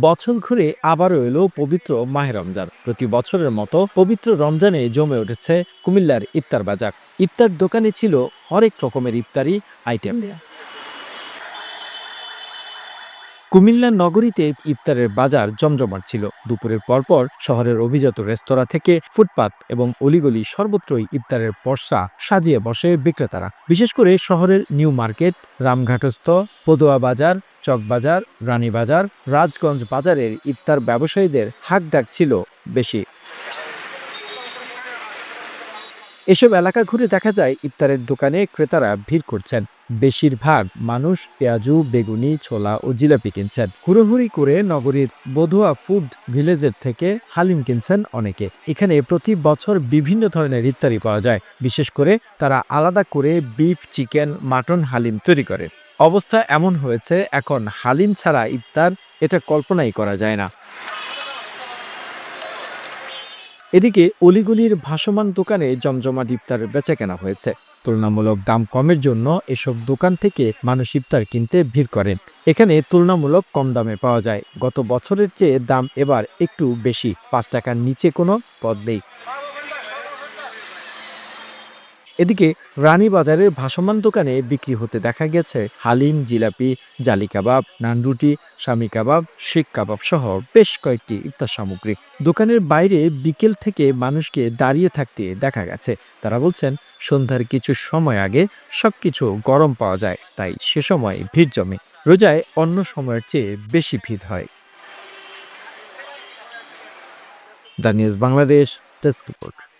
বছর ঘুরে আবারও এলো পবিত্র মাহে রমজান। প্রতি বছরের মতো পবিত্র রমজানে জমে উঠেছে কুমিল্লার ইফতার বাজার। ইফতার দোকানে ছিল হরেক রকমের ইফতারি আইটেম। কুমিল্লা নগরীতে ইফতারের বাজার জমজমাট ছিল। দুপুরের পরপর শহরের অভিজাত রেস্তোরাঁ থেকে ফুটপাত এবং অলিগলি সর্বত্রই ইফতারের পর্সা সাজিয়ে বসে বিক্রেতারা। বিশেষ করে শহরের নিউ মার্কেট, রামঘাটস্থ, পদুয়া বাজার চকবাজার, রানীবাজার, রাজগঞ্জ বাজারের ইফতার ব্যবসায়ীদের হাক ডাক ছিল বেশি। এসব এলাকা ঘুরে দেখা যায় ইফতারের দোকানে ক্রেতারা ভিড় করছেন। বেশিরভাগ মানুষ পেঁয়াজু, বেগুনি, ছোলা ও জিলাপি কিনছেন। হুড়োহুড়ি করে নগরীর বধুয়া ফুড ভিলেজের থেকে হালিম কিনছেন অনেকে। এখানে প্রতি বছর বিভিন্ন ধরনের ইফতারি পাওয়া যায়। বিশেষ করে তারা আলাদা করে বিফ, চিকেন, মাটন, হালিম তৈরি করে। অবস্থা এমন হয়েছে, এখন হালিম ছাড়া ইফতার এটা কল্পনাই করা যায় না। এদিকে অলিগুলির ভাসমান দোকানে জমজমাট ইফতারের বেচাকেনা হয়েছে। তুলনামূলক দাম কমের জন্য এসব দোকান থেকে মানুষ ইফতার কিনতে ভিড় করেন। এখানে তুলনামূলক কম দামে পাওয়া যায়। গত বছরের চেয়ে দাম এবার একটু বেশি। পাঁচ টাকার নিচে কোনো পদ নেই। এদিকে রানীবাজারের ভাসমান দোকানে বিক্রি হতে দেখা গেছে হালিম, জিলাপি, জালি কাবাব, নানরুটি স্বামী কাবাব শিক কাবাব সহ বেশ কয়েকটি ইফতার সামগ্রী। দোকানের বাইরে বিকেল থেকে মানুষকে দাঁড়িয়ে থাকতে দেখা গেছে। তারা বলছেন, সন্ধ্যার কিছু সময় আগে সবকিছু গরম পাওয়া যায়, তাই সে সময় ভিড় জমে। রোজায় অন্য সময়ের চেয়ে বেশি ভিড় হয়। The news Bangladesh desk report.